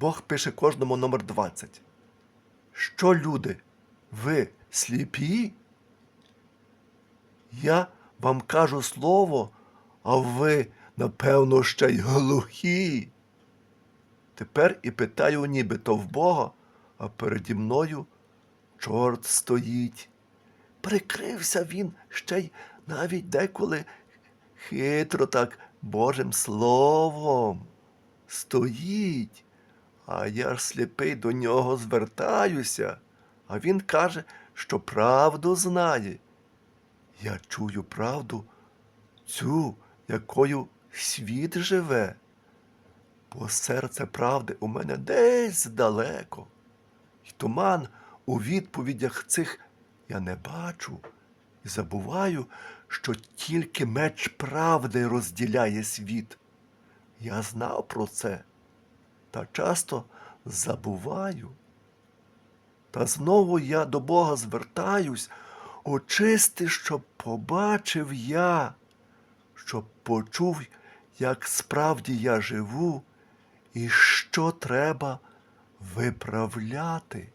Бог пише кожному номер 20. Що, люди, ви сліпі? Я вам кажу слово, а ви, напевно, ще й глухі. Тепер і питаю нібито в Бога, а переді мною чорт стоїть. Прикрився він ще й навіть деколи хитро так Божим Словом. Стоїть, а я ж сліпий до нього звертаюся, а він каже, що правду знає. Я чую правду, цю, якою світ живе, бо серце правди у мене десь далеко, І туман у відповідях цих я не бачу і забуваю, що тільки меч правди розділяє світ. Я знав про це, та часто забуваю. Та знову я до Бога звертаюсь, очисти, щоб побачив я, щоб почув, як справді я живу, і що треба виправляти.